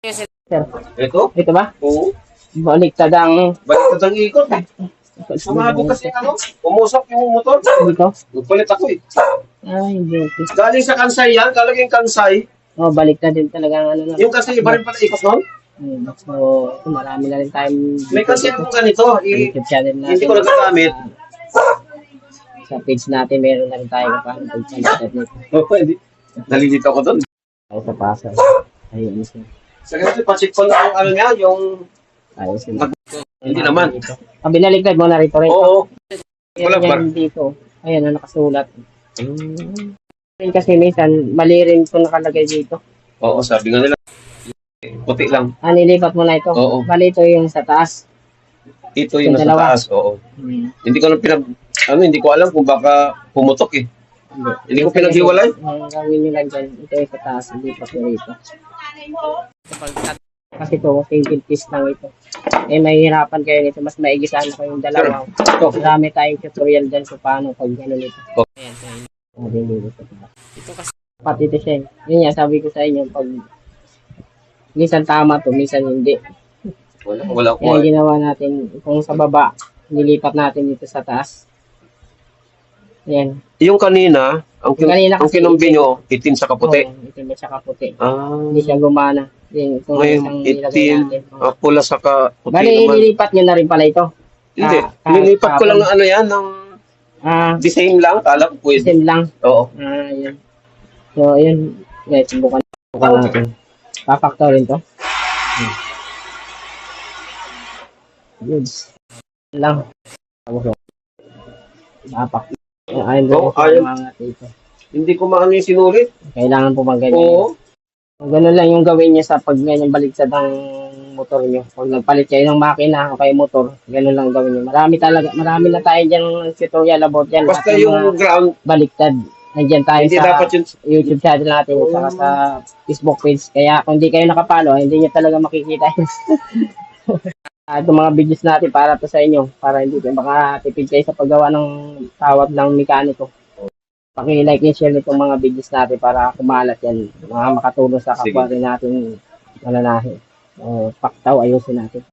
Sir, Ito? ito ba? Oo. Baliktad ang... Balik ka ng ikot eh. Kasi ano, umusok yung motor. Dito? Nagpalit ako eh. Ay, beauty. Galing sa kansay yan, kalaging kansay. Oh, baliktad din talaga ang ano. Yung kansay, iba rin pala ikot nun. Hmm, So, ito, marami na rin tayong... May kansay akong ganito. I- YouTube channel natin. Hindi ko nagagamit. Sa page natin, meron na rin tayo paano pag-chat nito. Oh, pwede. Nalilito ako doon. Ay, sa pasa. Ayun, sir. Sa ganito, pacheck ko na yung ano niya, yung... Ayos sir. Hindi naman. Ah, binaliktad mo na rito rin. Oo. Wala yan dito. Ayan, na nakasulat. Ayun Kasi minsan, mali rin ito nakalagay dito. Oo, sabi nga nila. Puti lang. Ah, nilipat mo na ito. Oo. Bali ito yung sa taas. Ito yung Yung nasa dalawa. taas. Oo. Hmm. Hindi ko na pinag... Ano, hindi ko alam kung baka pumutok eh. Hindi. Hindi ko pinaghiwalay. Ang gawin nyo lang dyan, ito yung sa taas, hindi pa po rito. Kasi ito, single piece lang ito. Eh, mahihirapan kayo nito. Mas maigisahan ko yung dalawa. Ito. Marami tayong tutorial dyan kung paano pag gano'n ito. Oh. Ayan, so hindi dito. Ito kasi. Pati ito siya. eh. Yun nga, sabi ko sa inyo, pag minsan tama to, minsan hindi. Wala, wala ko. Kaya ginawa natin, kung sa baba, nilipat natin dito sa taas. Ayan. Yung kanina, ang, Yung kanina ang kinumbi nyo, itim sa kaputi. Oo, itim at saka puti. Ah, Hindi siya gumana. Yung, kung ngayon, itim, ah, pula sa kaputi Bali, naman. nilipat nyo na rin pala ito. Hindi, ah, nilipat ko ah, lang ng ano yan, ng Ah, the same lang, kala ko pwede. same lang. Oo. Ah, yun. So, yun. Guys, subukan, subukan natin. Papaktorin to. Hmm. Good. Lang. Tapos, Papak. Oo, ayun. Mga dito. Hindi ko maano yung sinulit. Kailangan po magganyan. Oo. Kung ganun lang yung gawin niya sa pag ganyan baliktad ang motor niyo. Pag nagpalit kayo ng makina o kayo motor, ganun lang gawin niyo. Marami talaga, marami na tayo dyan tutorial about yan. Basta Lahat ng yung ground, baliktad. Nandiyan tayo hindi sa dapat yung... YouTube channel natin at saka sa Facebook page. Kaya kung di kayo nakapalo, hindi nyo talaga makikita yun. Ah, Itong mga videos natin para to sa inyo. Para hindi kayo makatipid kayo sa paggawa ng tawag ng mekaniko. Paki-like and share itong mga videos natin para kumalat yan. Mga makatulong sa kapwa rin natin mananahi. Uh, paktaw, ayusin natin.